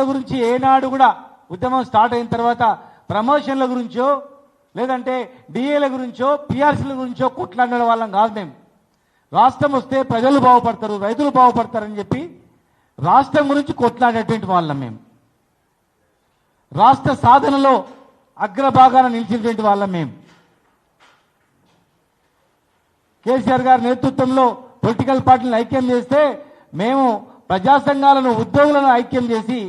గురించి ఏనాడు కూడా ఉద్యమం స్టార్ట్ అయిన తర్వాత ప్రమోషన్ల గురించో లేదంటే డిఏల గురించో పిఆర్సీల గురించో కొట్లాడిన వాళ్ళం కాదు మేము. రాష్ట్రం వస్తే ప్రజలు బాగుపడతారు రైతులు బాగుపడతారని చెప్పి రాష్ట్రం గురించి కొట్లాడేటువంటి వాళ్ళం మేము. రాష్ట్ర సాధనలో అగ్రభాగాన నిలిచినటువంటి వాళ్ళం మేము. కేసీఆర్ గారి నేతృత్వంలో పొలిటికల్ పార్టీలను ఐక్యం చేస్తే మేము ప్రజా సంఘాలను ఉద్యోగులను ఐక్యం చేసి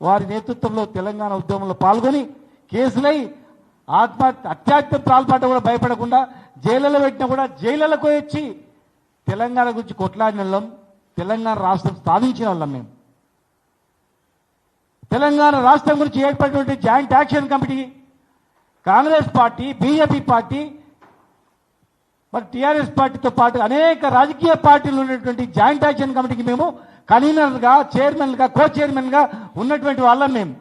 వారి నేతృత్వంలో తెలంగాణ ఉద్యమంలో పాల్గొని కేసులై ఆత్మహత్య అత్యాత్మ పాల్పడ్డ కూడా భయపడకుండా జైళ్ళలో పెట్టినా కూడా జైళ్ళకు వచ్చి తెలంగాణ గురించి కొట్లాడిన వాళ్ళం తెలంగాణ రాష్ట్రం సాధించిన వాళ్ళం మేము. తెలంగాణ రాష్ట్రం గురించి ఏర్పడినటువంటి joint action committee Congress party BJP party మరి టీఆర్ఎస్ పార్టీతో పాటు అనేక రాజకీయ పార్టీలు ఉన్నటువంటి జాయింట్ యాక్షన్ కమిటీకి మేము కన్వీనర్గా చైర్మన్గా కో చైర్మన్గా ఉన్నటువంటి వాళ్ళం మేము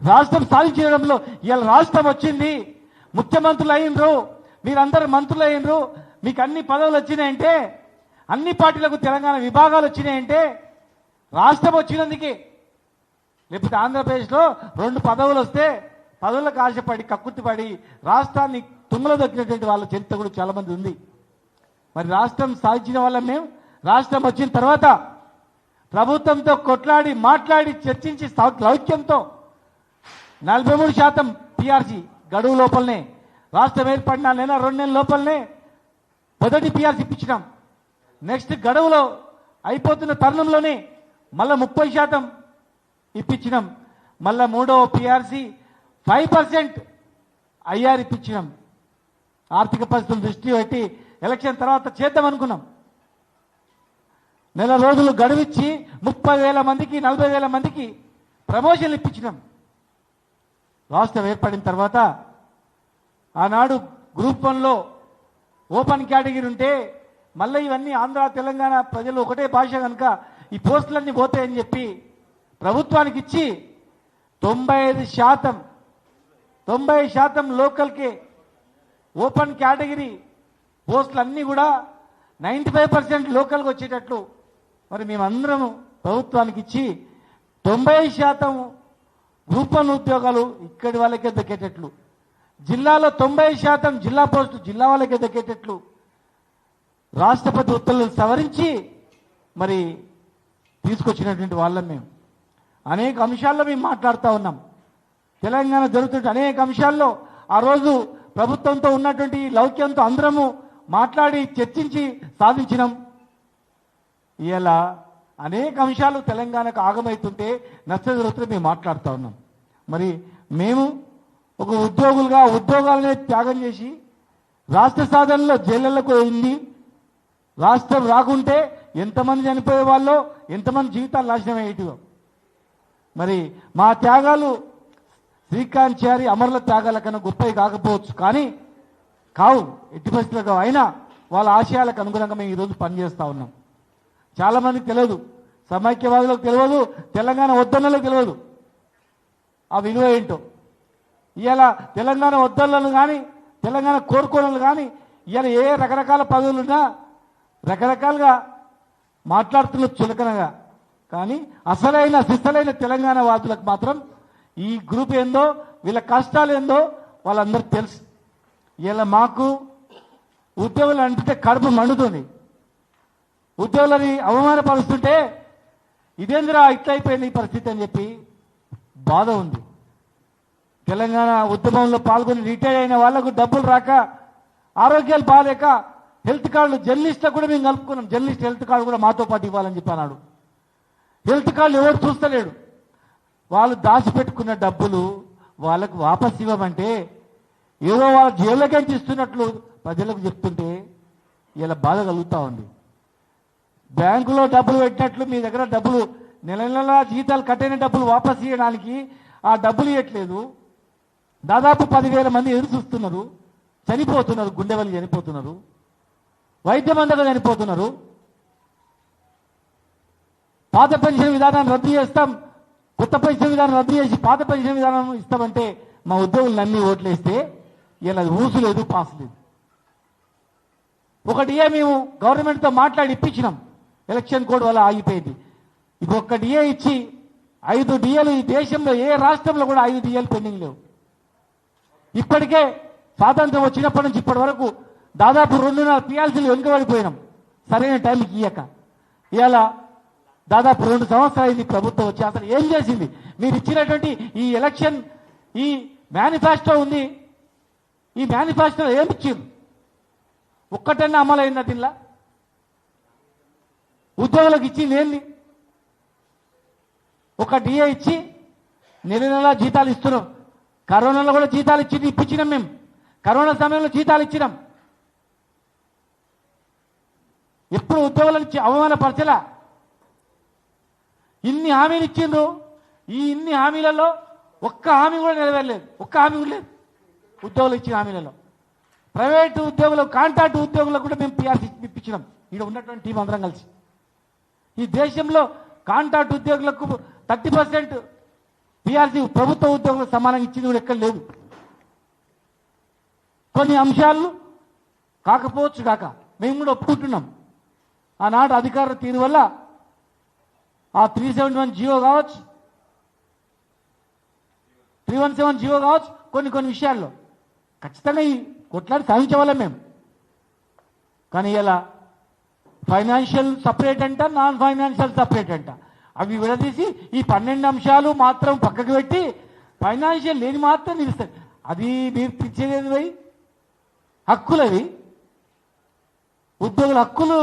రాష్ట్రం సాధించడంలో ఇలా రాష్ట్రం వచ్చింది. ముఖ్యమంత్రులు అయినరు మీరందరూ మంత్రులు అయినరు మీకు అన్ని పదవులు వచ్చినాయంటే అన్ని పార్టీలకు తెలంగాణ విభాగాలు వచ్చినాయంటే రాష్ట్రం వచ్చినందుకే. లేకపోతే ఆంధ్రప్రదేశ్లో రెండు పదవులు వస్తే పదవులకు ఆశపడి కక్కుర్తిపడి రాష్ట్రాన్ని తుంగలో దొక్కినటువంటి వాళ్ళ చరిత్ర కూడా చాలామంది ఉంది. మరి రాష్ట్రం సాధించిన వాళ్ళం మేము రాష్ట్రం వచ్చిన తర్వాత ప్రభుత్వంతో కొట్లాడి మాట్లాడి చర్చించి లౌక్యంతో నలభై మూడు శాతం పిఆర్సీ గడువు లోపలనే రాష్ట్రం ఏర్పడిన నెల రెండు నెలల లోపలనే మొదటి పిఆర్సీ ఇప్పించినాం. నెక్స్ట్ గడువులో అయిపోతున్న తరుణంలోనే మళ్ళీ ముప్పై శాతం ఇప్పించినాం. మళ్ళా మూడవ పిఆర్సీ ఫైవ్ పర్సెంట్ ఐఆర్ ఇప్పించినాం. ఆర్థిక పరిస్థితులు దృష్టి పెట్టి ఎలక్షన్ తర్వాత చేద్దాం అనుకున్నాం. నెల రోజులు గడువిచ్చి ముప్పై వేల మందికి నలభై వేల మందికి ప్రమోషన్లు ఇప్పించినాం. రాష్ట్రం ఏర్పడిన తర్వాత ఆనాడు గ్రూప్ వన్లో ఓపెన్ కేటగిరీ ఉంటే మళ్ళీ ఇవన్నీ ఆంధ్ర తెలంగాణ ప్రజలు ఒకటే భాష కనుక ఈ పోస్టులన్నీ పోతాయని చెప్పి ప్రభుత్వానికి ఇచ్చి తొంభై ఐదు శాతం తొంభై శాతం లోకల్కే ఓపెన్ కేటగిరీ పోస్టులన్నీ కూడా నైంటీ ఫైవ్ పర్సెంట్ లోకల్కి వచ్చేటట్లు మరి మేమందరం ప్రభుత్వానికి ఇచ్చి తొంభై శాతం గ్రూపన్ ఉద్యోగాలు ఇక్కడి వాళ్ళకే దక్కేటట్లు. జిల్లాలో తొంభై శాతం జిల్లా పోస్టు జిల్లా వాళ్ళకే దక్కేటట్లు. రాష్ట్రపతి ఉత్తర్వులను సవరించి మరి తీసుకొచ్చినటువంటి వాళ్ళం మేము. అనేక అంశాల్లో మేము మాట్లాడుతూ ఉన్నాం. తెలంగాణ జరుగుతున్న అనేక అంశాల్లో ఆ రోజు ప్రభుత్వంతో ఉన్నటువంటి లౌక్యంతో అందరము మాట్లాడి చర్చించి సాధించినాం. ఇలా అనేక అంశాలు తెలంగాణకు ఆగమవుతుంటే నచ్చ మేము మాట్లాడుతూ ఉన్నాం. మరి మేము ఒక ఉద్యోగులుగా ఉద్యోగాలనే త్యాగం చేసి రాష్ట్ర సాధనలో జైళ్ళకు వెళ్ళి రాష్ట్రం రాకుంటే ఎంతమంది చనిపోయే వాళ్ళు ఎంతమంది జీవితాలు నాశనం అయ్యేటివో. మరి మా త్యాగాలు శ్రీకాంత్ చారి అమరుల త్యాగాల కన్నా గొప్పవి కాకపోవచ్చు. కానీ కావు ఎట్టి పరిస్థితుల్లో అయినా వాళ్ళ ఆశయాలకు అనుగుణంగా మేము ఈరోజు పనిచేస్తూ ఉన్నాం. చాలామందికి తెలియదు. సమైక్యవాదులకు తెలియదు తెలంగాణ వద్దన్నలకు తెలియదు. ఆ విలువ ఏంటో? ఇవాళ తెలంగాణ వద్దలను కానీ తెలంగాణ కోరుకోవడం కానీ ఇవాళ ఏ రకరకాల పదవులున్నా రకరకాలుగా మాట్లాడుతున్న చులకనగా. కానీ అసలైన సిసలైన తెలంగాణ వాదులకు మాత్రం ఈ గ్రూప్ ఏందో వీళ్ళ కష్టాలు ఏందో వాళ్ళందరికీ తెలుసు. ఇలా మాకు ఉద్యోగులు అంటే కడుపు మండుతుంది. ఉద్యోగులని అవమానపరుస్తుంటే ఇదేందిరా ఇట్లయిపోయింది ఈ పరిస్థితి అని చెప్పి బాధ ఉంది. తెలంగాణ ఉద్యమంలో పాల్గొని రిటైర్ అయిన వాళ్ళకు డబ్బులు రాక ఆరోగ్యాలు బాగాలేక హెల్త్ కార్డులు జర్నలిస్ట్లో కూడా మేము కలుపుకున్నాం. జర్నలిస్ట్ హెల్త్ కార్డు కూడా మాతో పాటు ఇవ్వాలని చెప్పి అన్నాడు. హెల్త్ కార్డులు ఎవరు చూస్తలేడు. వాళ్ళు దాచిపెట్టుకున్న డబ్బులు వాళ్ళకు వాపస్ ఇవ్వమంటే ఏదో వాళ్ళ జైల్లోకి ఇస్తున్నట్లు ప్రజలకు చెప్తుంటే ఇలా బాధ కలుగుతూ ఉంది. బ్యాంకులో డబ్బులు పెట్టినట్లు మీ దగ్గర డబ్బులు నెల నెల జీతాలు కట్టిన డబ్బులు వాపస్ ఇవ్వడానికి ఆ డబ్బులు ఇవ్వట్లేదు దాదాపు పదివేల మంది ఎదురు చూస్తున్నారు. చనిపోతున్నారు గుండెవల్లి చనిపోతున్నారు. వైద్యం అందక చనిపోతున్నారు. పాత పెన్షన్ విధానాన్ని రద్దు చేస్తాం. కొత్త పెన్షన్ విధానం రద్దు చేసి పాత పెన్షన్ విధానం ఇస్తామంటే మా ఉద్యోగులు నమ్మి ఓట్లేస్తే ఇలా ఊసు లేదు పాస్ లేదు. ఒకటి ఏ మేము గవర్నమెంట్తో మాట్లాడి ఇప్పించినాం. ఎలక్షన్ కోడ్ వల్ల ఆగిపోయింది. ఇప్పుడు ఒక్క డిఏ ఇచ్చి ఐదు డిఏలు ఈ దేశంలో ఏ రాష్ట్రంలో కూడా ఐదు డిఏలు పెండింగ్ లేవు. ఇప్పటికే స్వాతంత్రం వచ్చినప్పటి నుంచి ఇప్పటి వరకు దాదాపు రెండున్నర పియాల్సీలు వెనుకబడిపోయినాం. సరైన టైంకి ఇయ్యక. ఇవాళ దాదాపు రెండు సంవత్సరాలు ఇది ప్రభుత్వం వచ్చి అసలు ఏం చేసింది? మీరు ఇచ్చినటువంటి ఈ ఎలక్షన్ ఈ మేనిఫెస్టో ఉంది. ఈ మేనిఫెస్టో ఏమి ఇచ్చింది ఒక్కటన్నా అమలైందా దీనిలా? ఉద్యోగులకు ఇచ్చింది ఏంది ఒక డిఏ ఇచ్చి నెల నెల జీతాలు ఇస్తున్నాం. కరోనాలో కూడా జీతాలు ఇచ్చి ఇప్పించినాం మేము. కరోనా సమయంలో జీతాలు ఇచ్చినాం. ఎప్పుడు ఉద్యోగులను ఇచ్చి అవమానపరచలా ఇన్ని హామీలు ఇచ్చిండ్రు. ఈ ఇన్ని హామీలలో ఒక్క హామీ కూడా నెరవేరలేదు. ఒక్క హామీ కూడా లేదు. ఉద్యోగులు ఇచ్చిన హామీలలో. ప్రైవేటు ఉద్యోగులు కాంట్రాక్ట్ ఉద్యోగులకు కూడా మేము పిఆర్సీ ఇప్పించినాం. ఇక్కడ ఉన్నటువంటి టీం అందరం కలిసి. ఈ దేశంలో కాంట్రాక్ట్ ఉద్యోగులకు థర్టీ పర్సెంట్ పిఆర్సీ ప్రభుత్వ ఉద్యోగులకు సమానంగా ఇచ్చింది కూడా ఎక్కడ లేదు. కొన్ని అంశాలు కాకపోవచ్చు కాక మేము కూడా ఒప్పుకుంటున్నాం. ఆనాడు అధికార తీరు వల్ల ఆ త్రీ సెవెంటీ వన్ జియో కావచ్చు త్రీ వన్ సెవెన్ జియో కావచ్చు కొన్ని కొన్ని విషయాల్లో ఖచ్చితంగా ఈ కొట్లాడి సాధించవాళ్ళం మేము. కానీ ఇలా ఫైనాన్షియల్ సపరేట్ అంట నాన్ ఫైనాన్షియల్ సపరేట్ అంట. అవి విడదీసి ఈ పన్నెండు అంశాలు మాత్రం పక్కకు పెట్టి ఫైనాన్షియల్ లేని మాత్రం నిలుస్తాయి. అది మీరు తెచ్చేది పోయి హక్కులవి ఉద్యోగుల హక్కులు.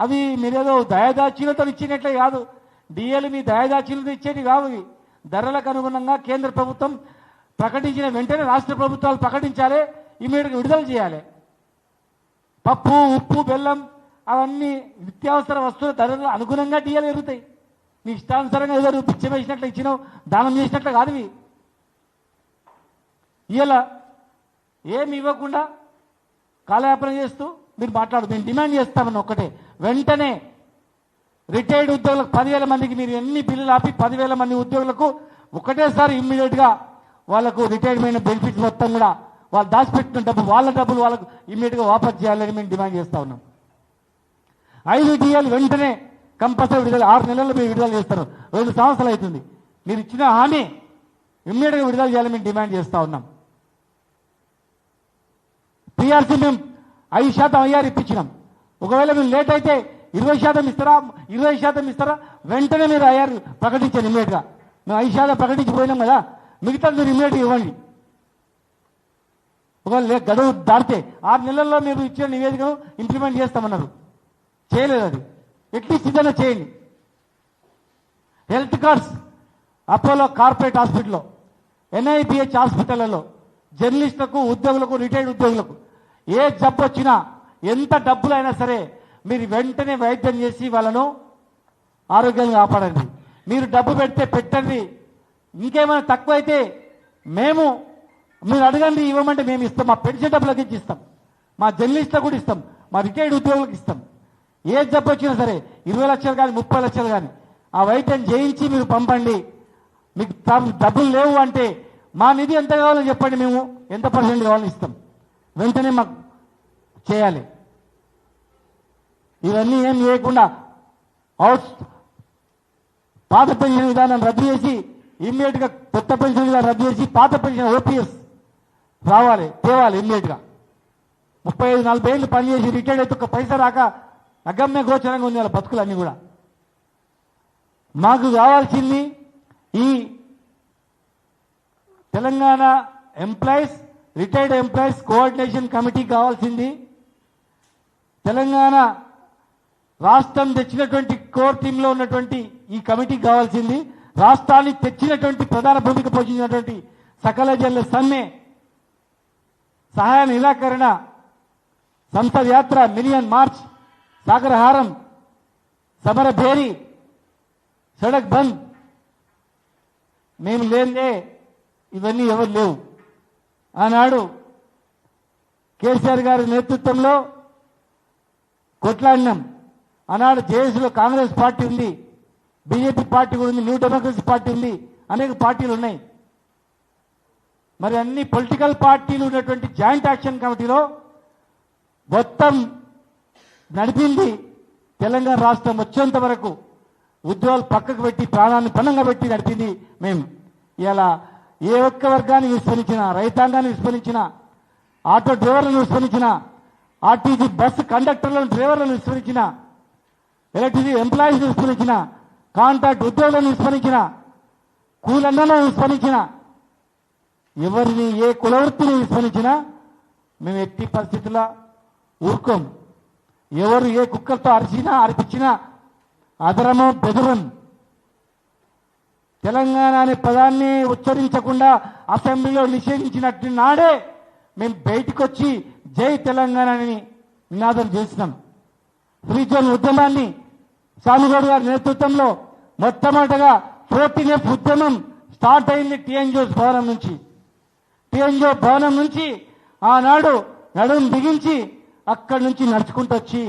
అవి మీరేదో దయాదాచీలతో ఇచ్చినట్లే కాదు. డిఏలు మీ దయాదాచీలతో ఇచ్చేది కావు ఇవి. ధరలకు అనుగుణంగా కేంద్ర ప్రభుత్వం ప్రకటించిన వెంటనే రాష్ట్ర ప్రభుత్వాలు ప్రకటించాలి ఇమీడియట్గా విడుదల చేయాలి. పప్పు ఉప్పు బెల్లం అవన్నీ నిత్యావసర వస్తువుల ధరలు అనుగుణంగా టీయలు ఎరుగుతాయి. నీ ఇష్టానుసారంగా ఏదో పిచ్చి వేసినట్లు ఇచ్చినావు దానం చేసినట్లు కాదు ఇవి. ఇలా ఏమి ఇవ్వకుండా కాలయాపన చేస్తూ మీరు మాట్లాడు మేము డిమాండ్ చేస్తామని ఒక్కటే. వెంటనే రిటైర్డ్ ఉద్యోగులకు పదివేల మందికి మీరు ఎన్ని బిల్లులు ఆపి పదివేల మంది ఉద్యోగులకు ఒకటేసారి ఇమ్మీడియట్గా వాళ్ళకు రిటైర్మెంట్ బెనిఫిట్స్ మొత్తం కూడా వాళ్ళు దాచిపెట్టిన డబ్బు వాళ్ళ డబ్బులు వాళ్ళకు ఇమీడియట్గా వాపస్ చేయాలని మేము డిమాండ్ చేస్తూ ఉన్నాం. ఐదు డిఎల్ వెంటనే కంపల్సరీ విడుదల ఆరు నెలల్లో మీరు విడుదల చేస్తారు. రెండు సంవత్సరాలు అవుతుంది. మీరు ఇచ్చిన హామీ ఇమ్మీడియట్గా విడుదల చేయాలని మేము డిమాండ్ చేస్తూ ఉన్నాం. పిఆర్సీ మేము ఐదు శాతం అయ్యారు ఇప్పించినాం. ఒకవేళ మేము లేట్ అయితే ఇరవై శాతం ఇస్తారా ఇరవై శాతం ఇస్తారా? వెంటనే మీరు అయ్యారు ప్రకటించారు ఇమ్మీడియట్గా. మేము ఐదు శాతం ప్రకటించిపోయినాం కదా. మిగతా మీరు ఇమ్మీడియట్గా ఇవ్వండి. ఒకవేళ లే- గడువు దాటితే ఆరు నెలల్లో మీరు ఇచ్చిన నివేదికను ఇంప్లిమెంట్ చేస్తామన్నారు. చేయలేదు అది. ఎట్లీస్ట్ ఇదైనా చేయండి. హెల్త్ కార్డ్స్ అపోలో కార్పొరేట్ హాస్పిటల్లో ఎన్ఐపిహెచ్ హాస్పిటళ్ళలో జర్నలిస్టులకు ఉద్యోగులకు రిటైర్డ్ ఉద్యోగులకు ఏ జబ్బు వచ్చినా ఎంత డబ్బులైనా సరే మీరు వెంటనే వైద్యం చేసి వాళ్ళను ఆరోగ్యంగా కాపాడండి. మీరు డబ్బు పెడితే పెట్టండి. ఇంకేమైనా తక్కువైతే మేము మీరు అడగండి ఇవ్వమంటే మేము ఇస్తాం. మా పెన్షన్ డబ్బులకి ఇచ్చి ఇస్తాం. మా జర్నలిస్టులకు కూడా ఇస్తాం. మా రిటైర్డ్ ఉద్యోగులకు ఇస్తాం. ఏ జబ్బు వచ్చినా సరే ఇరవై లక్షలు కానీ ముప్పై లక్షలు కానీ ఆ వైద్యం చేయించి మీరు పంపండి. మీకు డబ్బులు లేవు అంటే మా నిధి ఎంత కావాలో చెప్పండి మేము. ఎంత పర్సెంట్ కావాలో ఇస్తాం. వెంటనే మాకు చేయాలి. ఇవన్నీ ఏం చేయకుండా అవుట్ పాత పెన్షన్ విధానం రద్దు చేసి ఇమ్మీడియట్గా కొత్త పెన్షన్ విధానం రద్దు చేసి పాత పెన్షన్ ఓపీఎస్ రావాలి తేవాలి ఇమ్మీడియట్గా. ముప్పై ఐదు నలభై ఏళ్ళు పనిచేసి రిటైర్డ్ అయితే ఒక పైసా రాక అగమ్య గోచరంగా ఉంది వాళ్ళ బతుకులన్నీ కూడా. మాకు కావాల్సింది ఈ Telangana employees retired employees coordination committee కావాల్సింది. తెలంగాణ రాష్ట్రం తెచ్చినటువంటి కోర్ టీంలో ఉన్నటువంటి ఈ కమిటీ కావాల్సింది. రాష్ట్రాన్ని తెచ్చినటువంటి ప్రధాన భూమిక పోషించినటువంటి సకల జన్ల సమ్మె సహాయ నిరాకరణ సంసద్ యాత్ర మిలియన్ మార్చ్ సాగరహారం సమర భేరి సడక్ బంద్. మేము లేనిదే ఇవన్నీ ఎవరు లేవు. ఆనాడు కేసీఆర్ గారి నేతృత్వంలో కొట్లాడినాం. ఆనాడు జేఎస్లో కాంగ్రెస్ పార్టీ ఉంది బీజేపీ పార్టీ కూడా ఉంది న్యూ డెమోక్రసీ పార్టీ ఉంది అనేక పార్టీలు ఉన్నాయి. మరి అన్ని పొలిటికల్ పార్టీలు ఉన్నటువంటి జాయింట్ యాక్షన్ కమిటీలో మొత్తం నడిపింది తెలంగాణ రాష్ట్రం వచ్చేంత వరకు ఉద్యోగాలు పక్కకు పెట్టి ప్రాణాన్ని పణంగా పెట్టి నడిపింది మేము. ఇలా ఏ ఒక్క వర్గాన్ని విస్మరించిన రైతాంగాన్ని విస్మరించిన ఆటో డ్రైవర్లను విస్మరించిన ఆర్టీజీ బస్సు కండక్టర్లను డ్రైవర్లను విస్మరించిన ఎలక్ట్రిసిటీ ఎంప్లాయీస్ విస్మరించిన కాంట్రాక్ట్ ఉద్యోగులను విస్మరించిన కూలన్నను విస్మరించిన ఎవరిని ఏ కులవృత్తిని విస్మరించినా మేము ఎట్టి పరిస్థితుల్లో ఊరుకోం. ఎవరు ఏ కుక్కలతో అరిచినా అరిపించినా అదరము బెదరం. తెలంగాణ అనే పదాన్ని ఉచ్చరించకుండా అసెంబ్లీలో నిషేధించినట్టు నాడే మేము బయటకు వచ్చి జై తెలంగాణని నినాదం చేసినాం. ఫ్రీ జోన్ ఉద్యమాన్ని స్వామిగౌడ్ గారి నేతృత్వంలో మొట్టమొదటగా ఫోర్టీన్ ఎఫ్ ఉద్యమం స్టార్ట్ అయింది టిఎన్జిఓస్ భవనం నుంచి. టిఎన్జిఓ భవనం నుంచి ఆనాడు నడుము బిగించి అక్కడి నుంచి నడుచుకుంటూ వచ్చి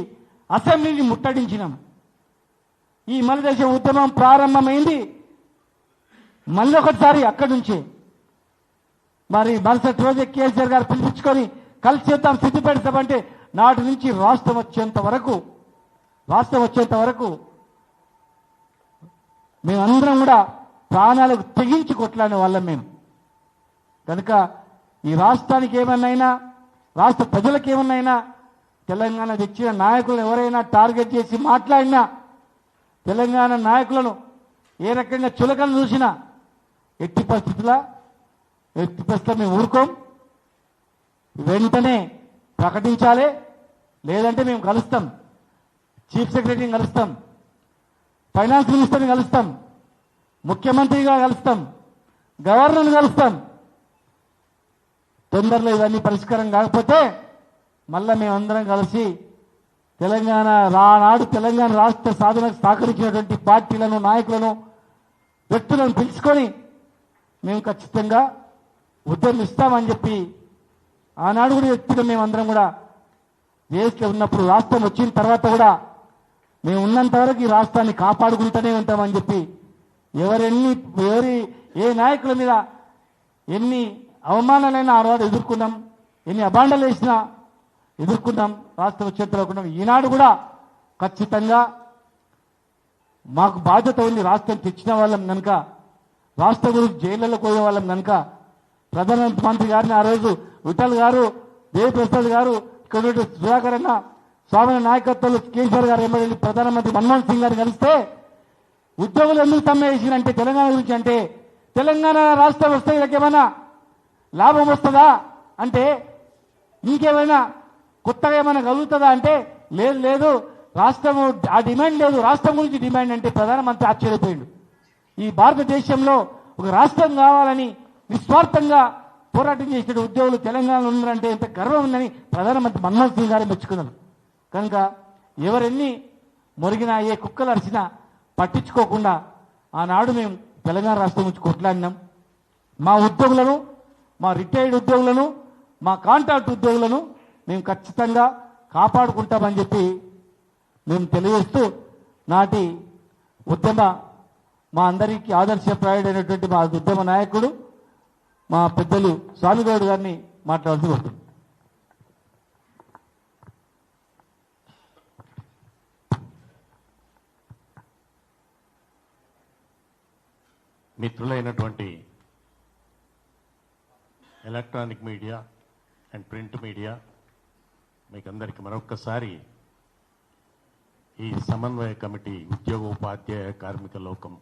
అసెంబ్లీని ముట్టడించినాం. ఈ మలదేశ ఉద్యమం ప్రారంభమైంది. మళ్ళీ ఒకసారి అక్కడి నుంచి. మరి మరుసటి రోజే కేసీఆర్ గారు పిలిపించుకొని కలిసి చేద్దాం సిద్ధిపెడతామంటే నాటి నుంచి రాష్ట్రం వచ్చేంత వరకు రాష్ట్రం వచ్చేంత వరకు మేమందరం కూడా ప్రాణాలకు తెగించి కొట్లాడిన వాళ్ళం మేము. కనుక ఈ రాష్ట్రానికి ఏమన్నైనా రాష్ట్ర ప్రజలకు ఏమన్నైనా తెలంగాణ తెచ్చిన నాయకులను ఎవరైనా టార్గెట్ చేసి మాట్లాడినా తెలంగాణ నాయకులను ఏ రకంగా చులకన చూసినా ఎట్టి పరిస్థితుల ఎట్టి పరిస్థితుల్లో మేము ఊరుకోం. వెంటనే ప్రకటించాలి. లేదంటే మేము కలుస్తాం. చీఫ్ సెక్రటరీని కలుస్తాం. ఫైనాన్స్ మినిస్టర్ని కలుస్తాం. ముఖ్యమంత్రిగా కలుస్తాం. గవర్నర్ని కలుస్తాం. తొందరలో ఇవన్నీ పరిష్కారం కాకపోతే మళ్ళా మేమందరం కలిసి తెలంగాణ రానాడు తెలంగాణ రాష్ట్ర సాధనకు సహకరించినటువంటి పార్టీలను నాయకులను వ్యక్తులను పిలుచుకొని మేము ఖచ్చితంగా ఉద్యమిస్తామని చెప్పి ఆనాడు కూడా వ్యక్తిగా మేమందరం కూడా. దేశంలో ఉన్నప్పుడు రాష్ట్రం వచ్చిన తర్వాత కూడా మేము ఉన్నంత వరకు ఈ రాష్ట్రాన్ని కాపాడుకుంటూనే ఉంటామని చెప్పి ఎవరెన్ని ఎవరి ఏ నాయకుల మీద ఎన్ని అవమానాలైనా ఆ రోజు ఎదుర్కొన్నాం. ఎన్ని అబాండలు వేసినా ఎదుర్కొన్నాం. రాష్ట్ర వచ్చేంతలోకున్నాం ఈనాడు కూడా ఖచ్చితంగా మాకు బాధ్యత ఉంది రాష్ట్రం తెచ్చిన వాళ్ళం కనుక రాష్ట్ర గురించి జైళ్ళలో పోయే వాళ్ళం కనుక. ప్రధానమంత్రి గారిని ఆ రోజు విఠల్ గారు దేవప్రసాద్ గారు ఇక్కడ సుధాకర్ అన్న స్వామి నాయకత్వంలో కేసీఆర్ గారు ఎమ్మెల్యే ప్రధానమంత్రి మన్మోహన్ సింగ్ గారు కలిస్తే ఉద్యోగులు ఎందుకు సమ్మె చేసిరంటే తెలంగాణ గురించి అంటే తెలంగాణ రాష్ట్రం వస్తే వీళ్ళకి ఏమైనా లాభం వస్తుందా అంటే ఇంకేమైనా కొత్తగా ఏమైనా కలుగుతుందా అంటే లేదు లేదు. రాష్ట్రం ఆ డిమాండ్ లేదు. రాష్ట్రం గురించి డిమాండ్ అంటే ప్రధానమంత్రి ఆశ్చర్యపోయిండు. ఈ భారతదేశంలో ఒక రాష్ట్రం కావాలని నిస్వార్థంగా పోరాటం చేసిన ఉద్యోగులు తెలంగాణలో ఉన్నారంటే ఎంత గర్వం ఉందని ప్రధానమంత్రి మన్మోహన్ సింగ్ గారు మెచ్చుకున్నారు. కనుక ఎవరెన్ని మొరిగినా ఏ కుక్కలు అరిచినా పట్టించుకోకుండా ఆనాడు మేము తెలంగాణ రాష్ట్రం నుంచి కొట్లాడినాం. మా ఉద్యోగులను మా రిటైర్డ్ ఉద్యోగులను మా కాంట్రాక్ట్ ఉద్యోగులను మేము ఖచ్చితంగా కాపాడుకుంటామని చెప్పి మేము తెలియజేస్తూ నాటి ఉద్యమ మా అందరికీ ఆదర్శప్రాయుడైనటువంటి మా ఉద్యమ నాయకుడు మా పెద్దలు స్వామిగౌడ్ గారిని మాట్లాడాల్సి వస్తుంది మిత్రులైనటువంటి electronic media and print media. మీకు అందరికీ మరొక్కసారి ఈ సమన్వయ కమిటీ ఉద్యోగ ఉపాధ్యాయ కార్మిక లోకం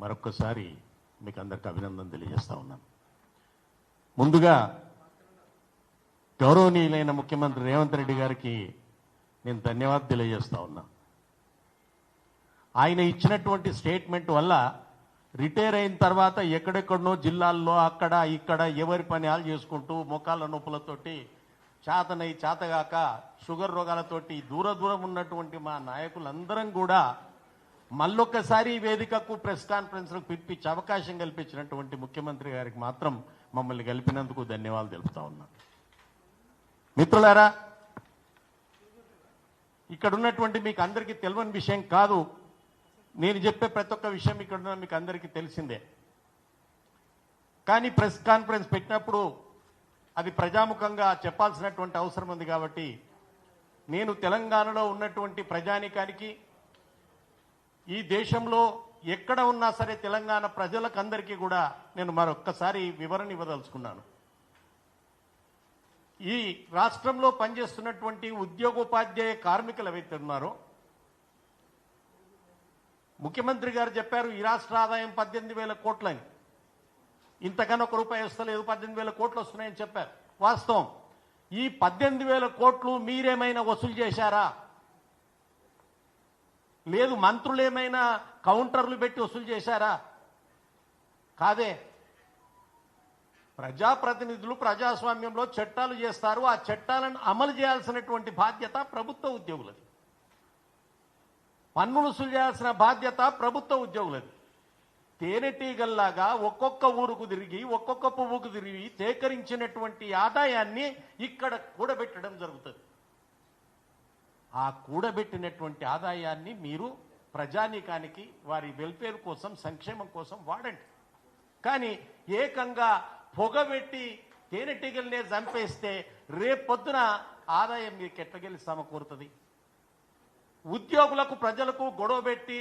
మరొక్కసారి మీకు అందరికీ అభినందన తెలియజేస్తా ఉన్నాను. ముందుగా గౌరవనీయులైన ముఖ్యమంత్రి రేవంత్ రెడ్డి గారికి నేను ధన్యవాదాలు తెలియజేస్తా ఉన్నా. ఆయన ఇచ్చినటువంటి స్టేట్మెంట్ వల్ల రిటైర్ అయిన తర్వాత ఎక్కడెక్కడనో జిల్లాల్లో అక్కడ ఇక్కడ ఎవరి పని ఆలు చేసుకుంటూ మొకాల నొప్పులతోటి చేతనై చేతగాక షుగర్ రోగాలతోటి దూర దూరం ఉన్నటువంటి మా నాయకులందరం కూడా మళ్ళొక్కసారి ఈ వేదికకు ప్రెస్ కాన్ఫరెన్స్లకు పిలిపించి అవకాశం కల్పించినటువంటి ముఖ్యమంత్రి గారికి మాత్రం మమ్మల్ని కలిపినందుకు ధన్యవాదాలు తెలుపుతా ఉన్నాను. మిత్రులారా ఇక్కడ ఉన్నటువంటి మీకు అందరికీ తెలియని విషయం కాదు. నేను చెప్పే ప్రతి ఒక్క విషయం ఇక్కడ మీకు అందరికీ తెలిసిందే. కానీ ప్రెస్ కాన్ఫరెన్స్ పెట్టినప్పుడు అది ప్రజాముఖంగా చెప్పాల్సినటువంటి అవసరం ఉంది కాబట్టి నేను తెలంగాణలో ఉన్నటువంటి ప్రజానికానికి ఈ దేశంలో ఎక్కడ ఉన్నా సరే తెలంగాణ ప్రజలకు అందరికీ కూడా నేను మరొక్కసారి వివరణ ఇవ్వదలుచుకున్నాను. ఈ రాష్ట్రంలో పనిచేస్తున్నటువంటి ఉద్యోగోపాధ్యాయ కార్మికులు ఎవైతే ఉన్నారో ముఖ్యమంత్రి గారు చెప్పారు ఈ రాష్ట్ర ఆదాయం పద్దెనిమిది వేల కోట్లని. ఇంతకన్నా ఒక రూపాయి వస్తలేదు పద్దెనిమిది వేల కోట్లు వస్తున్నాయని చెప్పారు. వాస్తవం. ఈ పద్దెనిమిది వేల కోట్లు మీరేమైనా వసూలు చేశారా? లేదు మంత్రులు ఏమైనా కౌంటర్లు పెట్టి వసూలు చేశారా? కాదే. ప్రజాప్రతినిధులు ప్రజాస్వామ్యంలో చట్టాలు చేస్తారు. ఆ చట్టాలను అమలు చేయాల్సినటువంటి బాధ్యత ప్రభుత్వ ఉద్యోగులది. పన్నులు వసూలు చేయాల్సిన బాధ్యత ప్రభుత్వ ఉద్యోగులది. తేనెటీగల్లాగా ఒక్కొక్క ఊరుకు తిరిగి ఒక్కొక్క పువ్వుకు తిరిగి సేకరించినటువంటి ఆదాయాన్ని ఇక్కడ కూడబెట్టడం జరుగుతుంది. ఆ కూడబెట్టినటువంటి ఆదాయాన్ని మీరు ప్రజానీకానికి వారి వెల్ఫేర్ కోసం సంక్షేమం కోసం వాడండి. కానీ ఏకంగా పొగబెట్టి తేనెటీగల్నే చంపేస్తే రేపొద్దున ఆదాయం మీకు ఎట్లకెళ్ళి సమకూరుతుంది ఉద్యోగులకు ప్రజలకు గొడవ పెట్టి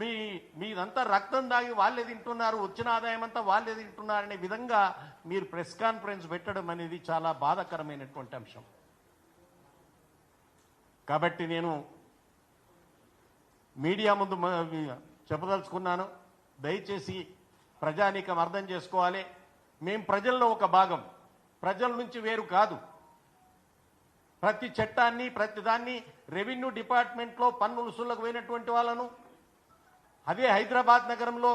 మీ మీదంతా రక్తం దాగి వాళ్ళే తింటున్నారు వచ్చిన ఆదాయం అంతా వాళ్ళే తింటున్నారు అనే విధంగా మీరు ప్రెస్ కాన్ఫరెన్స్ పెట్టడం అనేది చాలా బాధాకరమైనటువంటి అంశం. కాబట్టి నేను మీడియా ముందు చెప్పదలుచుకున్నాను. దయచేసి ప్రజానీకం అర్థం చేసుకోవాలి. మేము ప్రజల్లో ఒక భాగం. ప్రజల నుంచి వేరు కాదు. ప్రతి చట్టాన్ని ప్రతి దాన్ని రెవెన్యూ డిపార్ట్మెంట్లో పన్ను వసూళ్ళకు పోయినటువంటి వాళ్ళను. అదే హైదరాబాద్ నగరంలో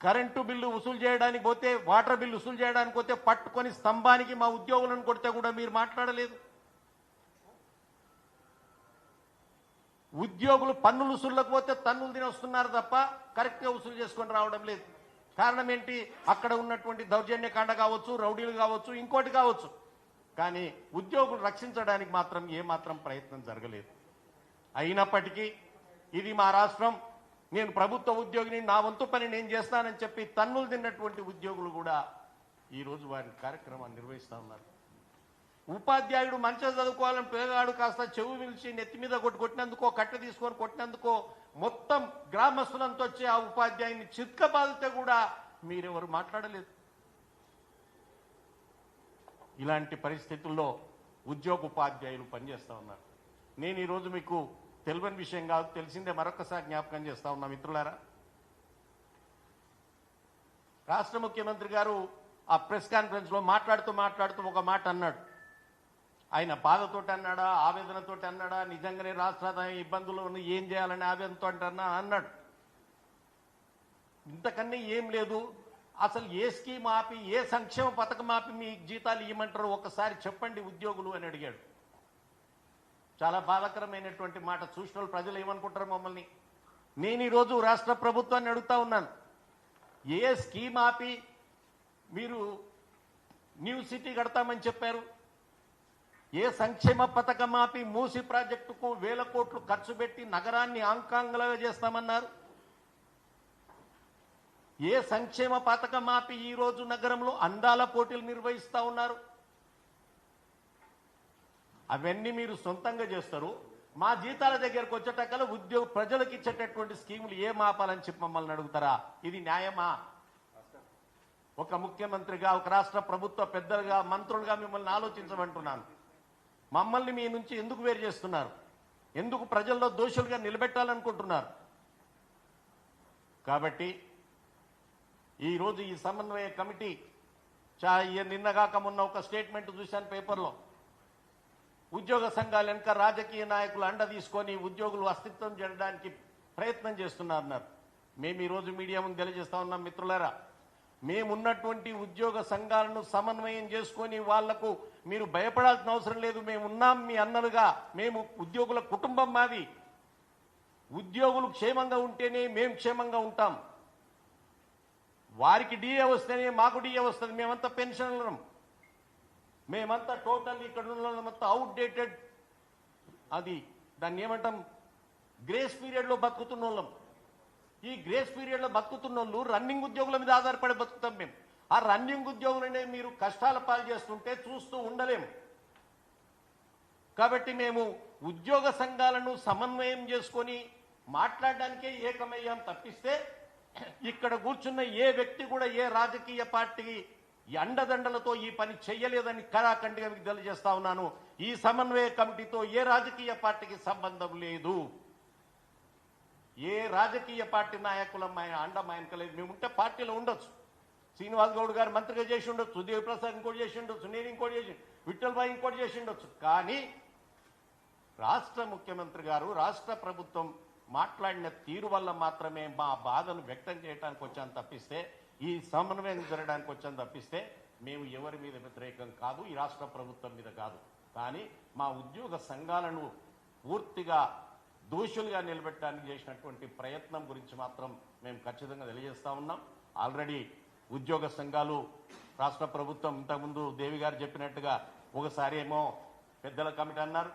కరెంటు బిల్లు వసూలు చేయడానికి పోతే వాటర్ బిల్లు వసూలు చేయడానికి పోతే పట్టుకొని స్తంభానికి మా ఉద్యోగులను కొడితే కూడా మీరు మాట్లాడలేదు. ఉద్యోగులు పన్నులు వసూళ్ళకు పోతే తన్నులు తిని వస్తున్నారు తప్ప కరెక్ట్గా వసూలు చేసుకొని రావడం లేదు. కారణం ఏంటి? అక్కడ ఉన్నటువంటి దౌర్జన్యకాండ కావచ్చు రౌడీలు కావచ్చు ఇంకోటి కావచ్చు. కానీ ఉద్యోగులు రక్షించడానికి మాత్రం ఏమాత్రం ప్రయత్నం జరగలేదు. అయినప్పటికీ ఇది మా రాష్ట్రం. నేను ప్రభుత్వ ఉద్యోగిని నా వంతు పని నేను చేస్తానని చెప్పి తన్నులు తిన్నటువంటి ఉద్యోగులు కూడా ఈరోజు వారి కార్యక్రమాన్ని నిర్వహిస్తూ ఉన్నారు. ఉపాధ్యాయుడు మంచిగా చదువుకోవాలని పిల్లగాడు కాస్త చెవు పిలిచి నెత్తి మీద కొట్టి కొట్టినందుకో కట్టె తీసుకొని కొట్టినందుకో మొత్తం గ్రామస్తులంతా వచ్చి ఆ ఉపాధ్యాయుని చిత్కబాదితే కూడా మీరెవరు మాట్లాడలేదు. ఇలాంటి పరిస్థితుల్లో ఉద్యోగ ఉపాధ్యాయులు పనిచేస్తూ ఉన్నారు. నేను ఈరోజు మీకు తెలియని విషయం కాదు తెలిసిందే మరొకసారి జ్ఞాపకం చేస్తా ఉన్నా మిత్రులారా. రాష్ట్ర ముఖ్యమంత్రి గారు ఆ ప్రెస్ కాన్ఫరెన్స్లో మాట్లాడుతూ మాట్లాడుతూ ఒక మాట అన్నాడు. ఆయన బాధతోటి అన్నాడా ఆవేదనతోటి అన్నాడా నిజంగానే రాష్ట్ర ఇబ్బందులు ఏం చేయాలని ఆవేదనతో అన్నా అన్నాడు. ఇంతకన్నా ఏం లేదు. అసలు ఏ స్కీమ్ ఆపి ఏ సంక్షేమ పథకం ఆపి మీ జీతాలు ఇవ్వమంటారు ఒకసారి చెప్పండి ఉద్యోగులు అని అడిగాడు. చాలా బాధాకరమైనటువంటి మాట. చూసిన ప్రజలు ఏమనుకుంటారు మమ్మల్ని? నేను ఈరోజు రాష్ట్ర ప్రభుత్వాన్ని అడుగుతా ఉన్నాను. ఏ స్కీమ్ ఆపి మీరు న్యూ సిటీ కడతామని చెప్పారు? ఏ సంక్షేమ పథకం ఆపి మూసి ప్రాజెక్టుకు వేల కోట్లు ఖర్చు పెట్టి నగరాన్ని ఆంకాంగ్లగా చేస్తామన్నారు? ఏ సంక్షేమ పథకం ఆపి ఈరోజు నగరంలో అందాల పోటీలు నిర్వహిస్తా ఉన్నారు? అవన్నీ మీరు సొంతంగా చేస్తారు. మా జీతాల దగ్గరకు వచ్చేటక్కల ఉద్యోగ ప్రజలకు ఇచ్చేటటువంటి స్కీములు ఏం ఆపాలని చెప్పి మమ్మల్ని అడుగుతారా? ఇది న్యాయమా? ఒక ముఖ్యమంత్రిగా ఒక రాష్ట్ర ప్రభుత్వ పెద్దలుగా మంత్రులుగా మిమ్మల్ని ఆలోచించమంటున్నాను. మమ్మల్ని మీ నుంచి ఎందుకు వేరు చేస్తున్నారు? ఎందుకు ప్రజల్లో దోషులుగా నిలబెట్టాలనుకుంటున్నారు? కాబట్టి ఈరోజు ఈ సమన్వయ కమిటీ చా నిన్నగాక మొన్న ఒక స్టేట్మెంట్ చూశాను పేపర్లో. ఉద్యోగ సంఘాలు వెనుక రాజకీయ నాయకులు అండ తీసుకొని ఉద్యోగులు అస్తిత్వం చేయడానికి ప్రయత్నం చేస్తున్నారన్నారు. మేము ఈరోజు మీడియా ముందు తెలియజేస్తా ఉన్నాం మిత్రులారా. మేమున్నటువంటి ఉద్యోగ సంఘాలను సమన్వయం చేసుకొని వాళ్ళకు మీరు భయపడాల్సిన అవసరం లేదు. మేము ఉన్నాం మీ అన్నలుగా. మేము ఉద్యోగుల కుటుంబం మాది. ఉద్యోగులు క్షేమంగా ఉంటేనే మేము క్షేమంగా ఉంటాం. వారికి డిఏ వస్తేనే మాకు డిఏ వస్తుంది. మేమంతా పెన్షన్లు మేమంతా టోటల్ ఇక్కడ ఉన్న అవుట్డేటెడ్ అది దాన్ని ఏమంటాం? గ్రేస్ పీరియడ్లో బతుకుతున్న వాళ్ళం. ఈ గ్రేస్ పీరియడ్లో బతుకుతున్న వాళ్ళు రన్నింగ్ ఉద్యోగుల మీద ఆధారపడి బతుకుతాం మేము. ఆ రన్నింగ్ ఉద్యోగులనే మీరు కష్టాల పాలు చేస్తుంటే చూస్తూ ఉండలేము. కాబట్టి మేము ఉద్యోగ సంఘాలను సమన్వయం చేసుకొని మాట్లాడడానికే ఏకమయ్యాం తప్పిస్తే ఇక్కడ కూర్చున్న ఏ వ్యక్తి కూడా ఏ రాజకీయ పార్టీ ఈ అండదండలతో ఈ పని చేయలేదని కళాఖండిగా మీకు తెలియజేస్తా ఉన్నాను. ఈ సమన్వయ కమిటీతో ఏ రాజకీయ పార్టీకి సంబంధం లేదు. ఏ రాజకీయ పార్టీ నాయకుల అండ మాయనకలేదు మేము ఉంటే పార్టీలో ఉండొచ్చు. శ్రీనివాస్ గౌడ్ గారు మంత్రిగా చేసి ఉండొచ్చు. సుదేవ్ ప్రసాద్ ఇంకోటి చేసి ఉండొచ్చు. నేను ఇంకోటి చేసి విఠల్ భాయ్ ఇంకోటి చేసి ఉండొచ్చు. కానీ రాష్ట్ర ముఖ్యమంత్రి గారు రాష్ట్ర ప్రభుత్వం మాట్లాడిన తీరు వల్ల మాత్రమే మా బాధను వ్యక్తం చేయడానికి వచ్చాను తప్పిస్తే ఈ సమన్వయం జరగడానికి వచ్చాను తప్పిస్తే మేము ఎవరి మీద వ్యతిరేకం కాదు ఈ రాష్ట్ర ప్రభుత్వం మీద కాదు. కానీ మా ఉద్యోగ సంఘాలను పూర్తిగా దోషులుగా నిలబెట్టడానికి చేసినటువంటి ప్రయత్నం గురించి మాత్రం మేము ఖచ్చితంగా తెలియజేస్తా ఉన్నాం. ఆల్రెడీ ఉద్యోగ సంఘాలు రాష్ట్ర ప్రభుత్వం ఇంతకుముందు దేవి గారు చెప్పినట్టుగా ఒకసారి ఏమో పెద్దల కమిటీ అన్నారు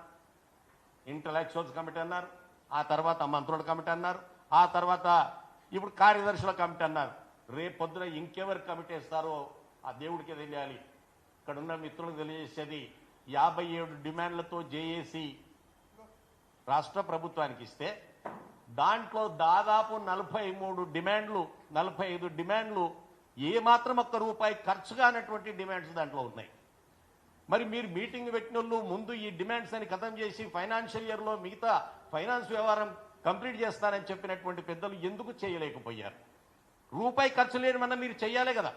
ఇంటలెక్చువల్స్ కమిటీ అన్నారు ఆ తర్వాత మంత్రుల కమిటీ అన్నారు ఆ తర్వాత ఇప్పుడు కార్యదర్శుల కమిటీ అన్నారు. రేపు పొద్దున ఇంకెవరు కమిటీ వేస్తారో ఆ దేవుడికి తెలియాలి. ఇక్కడ ఉన్న మిత్రులకు తెలియజేసేది యాభై ఏడు డిమాండ్లతో జేఏసీ రాష్ట్ర ప్రభుత్వానికి ఇస్తే దాంట్లో దాదాపు నలభై మూడు డిమాండ్లు నలభై ఐదు డిమాండ్లు ఏమాత్రం ఒక్క రూపాయి ఖర్చు కానటువంటి డిమాండ్స్ దాంట్లో ఉన్నాయి. మరి మీరు మీటింగ్ పెట్టిన వాళ్ళు ముందు ఈ డిమాండ్స్ అని ఖతం చేసి ఫైనాన్షియల్ ఇయర్లో మిగతా ఫైనాన్స్ వ్యవహారం కంప్లీట్ చేస్తారని చెప్పినటువంటి పెద్దలు ఎందుకు చేయలేకపోయారు? రూపాయి ఖర్చు లేని మన మీరు చెయ్యాలి కదా.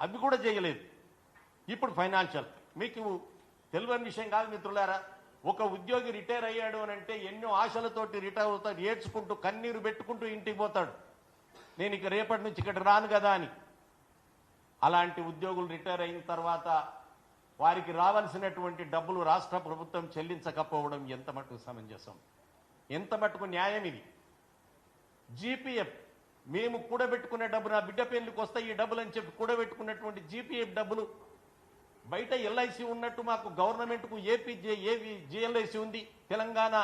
అవి కూడా చేయలేదు. ఇప్పుడు ఫైనాన్షియల్. మీకు తెలియని విషయం కాదు మిత్రులారా. ఒక ఉద్యోగి రిటైర్ అయ్యాడు అని అంటే ఎన్నో ఆశలతోటి రిటైర్ అవుతాడు. ఏడ్చుకుంటూ కన్నీరు పెట్టుకుంటూ ఇంటికి పోతాడు. నేను ఇక రేపటి నుంచి ఇక్కడ రాను కదా అని. అలాంటి ఉద్యోగులు రిటైర్ అయిన తర్వాత వారికి రావాల్సినటువంటి డబ్బులు రాష్ట్ర ప్రభుత్వం చెల్లించకపోవడం ఎంత మటుకు సమంజసం? ఎంత మటుకు న్యాయం ఇది? జీపీఎఫ్ మేము కూడబెట్టుకునే డబ్బు నా బిడ్డ పేర్లకు వస్తాయి ఈ డబ్బులు అని చెప్పి కూడబెట్టుకున్నటువంటి జీపీఎఫ్ డబ్బులు. బయట ఎల్ఐసి ఉన్నట్టు మాకు గవర్నమెంట్కు ఏపీ ఏవి జిఎల్ఐసి ఉంది. తెలంగాణ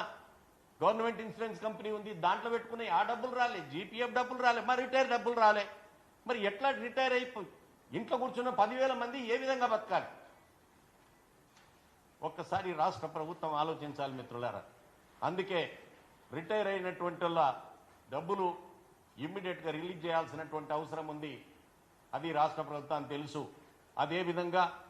గవర్నమెంట్ ఇన్సూరెన్స్ కంపెనీ ఉంది. దాంట్లో పెట్టుకునే ఆ డబ్బులు రాలే జీపీఎఫ్ డబ్బులు రాలే మరి రిటైర్ డబ్బులు రాలే. మరి ఎట్లా రిటైర్ అయిపోయి ఇంట్లో కూర్చున్న పదివేల మంది ఏ విధంగా బతకాలి? ఒక్కసారి రాష్ట్ర ప్రభుత్వం ఆలోచించాలి మిత్రులారా. అందుకే రిటైర్ అయినటువంటి వాళ్ళ డబ్బులు ఇమ్మీడియట్గా రిలీజ్ చేయాల్సినటువంటి అవసరం ఉంది. అది రాష్ట్ర ప్రభుత్వానికి తెలుసు. అదేవిధంగా